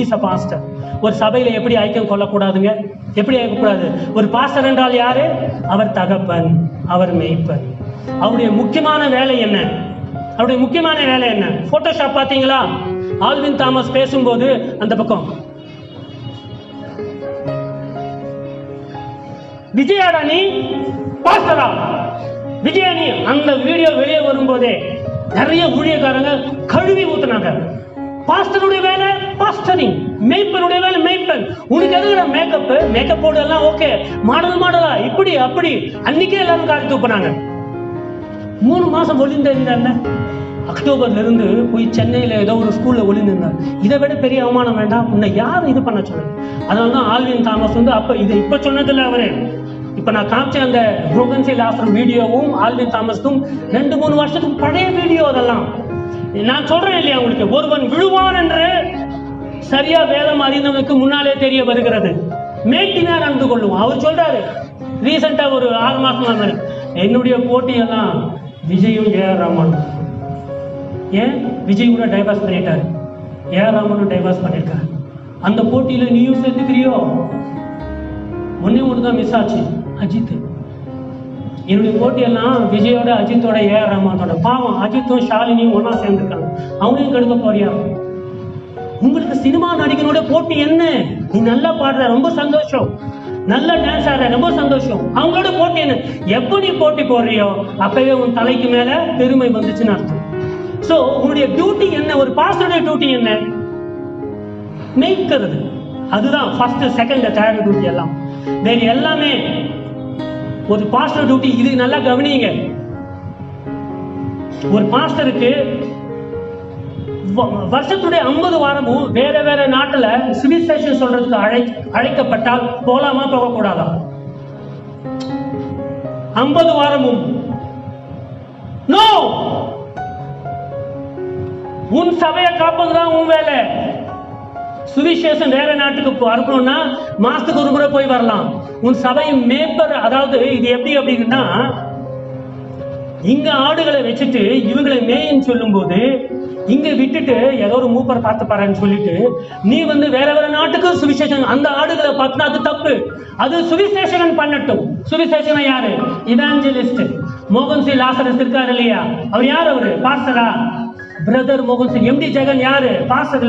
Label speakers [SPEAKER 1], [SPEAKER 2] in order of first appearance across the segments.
[SPEAKER 1] Is a pastor ஒரு சபையில் எப்படி ஐக்கியம் கொள்ளக்கூடாதுங்க? எப்படி ஐக்கக்கூடாது ஒரு பாஸ்டர் என்றால் யாரு? அவர் தகப்பன் அவர் மெய்ப்பன். அவருடைய முக்கியமான வேலை என்ன? அவருடைய முக்கியமான வேலை என்ன? போட்டோஷாப் பார்த்தீங்களா? ஆல்வின் தாமஸ் பேசும்போது அந்த பக்கம். விஜயாடா நீ? பாஸ்டரா விஜயாணி அந்த வீடியோ வெளியே வரும்போதே நிறைய ஊழியக்காரங்க கழுவி ஊத்துனாங்க. பாஸ்டருடைய வேலை பாஸ்டரிங் மெய்ப்பனுடைய வேலை மேய்ப்பன் உனக்கு எதுக்குற மேக்கப் மேக்கப் போடு எல்லாம் ஓகே மாடல் மாடலா? இப்படி அப்படி. அன்னைக்கே எல்லாரும் காரி தூப்பினாங்க மூணு மாசம் ஒளிந்து என்ன அக்டோபர்ல இருந்து போய் சென்னையில ஏதோ ஒரு ஸ்கூல்ல ஒளிந்து இருந்தார் இதை விட பெரிய அவமானம் வேண்டாம். உன்னை யார் இது பண்ண சொன்னது அதனால தான் ஆல்வின் தாமஸ் வந்து அப்ப இது இப்ப சொன்னதில்ல அவரே. இப்ப நான் காமிச்ச அந்த புரோகன்சி லாஸ்டர் வீடியோவும் ஆல்வின் தாமஸும் ரெண்டு மூணு வருஷத்துக்கு பழைய வீடியோ அதெல்லாம். நான் சொல்றேன் இல்லையா உங்களுக்கு? ஒருவன் சரியா வேதம் அறிந்தவனுக்கு முன்னாலே தெரிய வருகிறது. மேட்டினார் நடந்து கொள்ளுவோம் அவர் சொல்றாரு ரீசெண்டா ஒரு ஆறு மாசம் என்னுடைய போட்டியெல்லாம் விஜயும் ஏஆர் ராமன் ஏன்? விஜய் கூட டைவர்ஸ் பண்ணிட்டாரு. ஏஆர் ராமனும் டைவர்ஸ் பண்ணிருக்காரு. அந்த போட்டியில நீயும் சேர்த்துக்கிறியோ ஒன்னே ஒன்று தான் மிஸ் ஆச்சு. அஜித் என்னுடைய போட்டியெல்லாம் விஜயோட அஜித்தோட ஏஆர் ரஹ்மானோட பாவம் அஜித்தும் ஷாலினியும் ஒன்னா சேர்ந்துருக்காங்க. அவனையும் கெடுக்க போறியா? உங்களுக்கு சினிமா நடிகனோட போட்டி என்ன? நீ நல்லா பாடுற ரொம்ப சந்தோஷம். நல்லா டான்ஸ் ஆடுற ரொம்ப சந்தோஷம். அவங்களோட போட்டி என்ன? எப்போ நீ போட்டி போடுறியோ அப்பவே உன் தலைக்கு மேல பெருமை வந்துச்சுன்னு அர்த்தம். சோ உன்னுடைய டியூட்டி என்ன? ஒரு பாஸ்டருடைய டியூட்டி என்ன? மேய்க்கிறது. அதுதான் ஃபர்ஸ்ட் செகண்ட் தேர்ட் டியூட்டி எல்லாம். வேற எல்லாமே ஒரு பாஸ்டர் டியூட்டி இது நல்லா கவனிங்க ஒரு பாஸ்டருக்கு வருஷத்துடைய ஐம்பது வாரமும் வேற வேற நாட்டுல சிவிலைசேஷன் சொல்றதுக்கு அழை அழைக்கப்பட்டால் போலாமா போகக்கூடாதா? ஐம்பது வாரமும். நோ உன் சபையை காப்பதுதான் உன் வேலை. சுவிசேஷம் வேற நாட்டுக்கு அனுப்பணும்னா மாசத்துக்கு ஒரு முறை போய் வரலாம். உன் சபையின் மேம்பர் அதாவது இது எப்படி அப்படின்னா இங்க ஆடுகளை வச்சுட்டு இவங்களை மேயின்னு சொல்லும்போது இங்க விட்டுட்டு ஏதோ ஒரு மூப்பர் பார்த்து பாருன்னு சொல்லிட்டு நீ வந்து வேற வேற நாட்டுக்கு சுவிசேஷன் அந்த ஆடுகளை பார்த்தினா அது தப்பு. அது சுவிசேஷகன் பண்ணட்டும். சுவிசேஷகன் யாரு? இவாஞ்சலிஸ்ட் மோகன் சி லாசரஸ் இருக்காரு இல்லையா? அவர் யார் அவரு? பாஸ்டரா பிரதர் மோகன் சிங் எம்டி ஜெகன் யாரு? பாஸ்டர்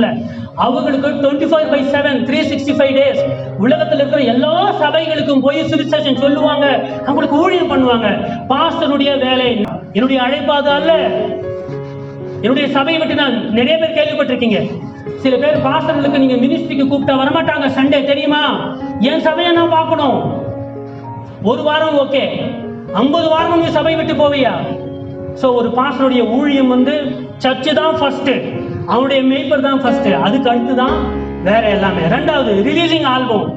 [SPEAKER 1] அவங்களுக்கு twenty five by seven three sixty five days உலகத்தில் இருக்கிற எல்லா சபைகளுக்கும் போய் சுவிசேஷன் சொல்லுவாங்க. அவங்களுக்கு ஊழியம் பண்ணுவாங்க. பாஸ்டருடைய வேலை என்னுடைய அழைப்பாக அல்ல. என்னுடைய சபையை விட்டு நான் நிறைய பேர் கேள்விப்பட்டிருக்கீங்க. சில பேர் பாஸ்டர்களுக்கு நீங்க மினிஸ்ட்ரிக்கு கூப்பிட்டா வரமாட்டாங்க. சண்டே தெரியுமா? என் சபையை நான் பார்க்கணும். ஒரு வாரம் ஓகே ஐம்பது வாரம் நீ சபை விட்டு போவியா? சோ ஒரு பாஸ்டருடைய ஊழியம் வந்து சர்ச்சு தான் ஃபர்ஸ்ட் அவனுடைய மேய்ப்பர் தான் ஃபர்ஸ்ட் அதுக்கு அடுத்து தான் வேற எல்லாமே. ரெண்டாவது ரிலீசிங் ஆல்பம்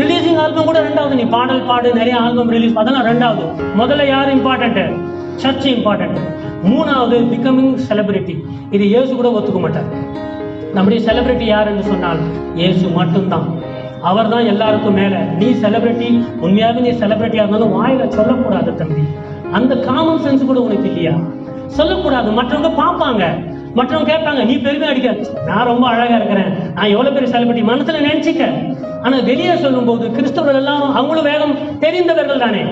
[SPEAKER 1] ரிலீசிங் ஆல்பம் கூட ரெண்டாவது. நீ பாடல் பாடு நிறைய ஆல்பம் ரிலீஸ் அதெல்லாம் ரெண்டாவது. முதல்ல யார் இம்பார்ட்டன்ட்டு சர்ச் இம்பார்ட்டன்ட் மூணாவது பிகமிங் செலிபிரிட்டி இது இயேசு கூட ஒத்துக்க மாட்டார். நம்முடைய செலிபிரிட்டி யார் என்று சொன்னால் இயேசு மட்டும்தான். அவர் தான் எல்லாருக்கும் மேல. நீ செலிபிரிட்டி உண்மையாவே நீ செலிபிரிட்டியா இருந்தாலும் வாயில் சொல்லக்கூடாது தம்பி. அந்த காமன் சென்ஸ் கூட உனக்கு இல்லையா? சொல்லக்கூடாது. மற்றவங்க பார்ப்பாங்க. மற்றவங்க கேட்பாங்க நீ பெருமை அடிக்க. நான் ரொம்ப அழகா இருக்கிறேன். நான் எவ்வளவு பெரிய செலிபிரிட்டி மனசுல நினைச்சிக்க. ஆனா வெளியே சொல்லும்போது கிறிஸ்தவர்கள் எல்லாரும் அவங்களும் வேகம் தெரிந்தவர்கள் தானே.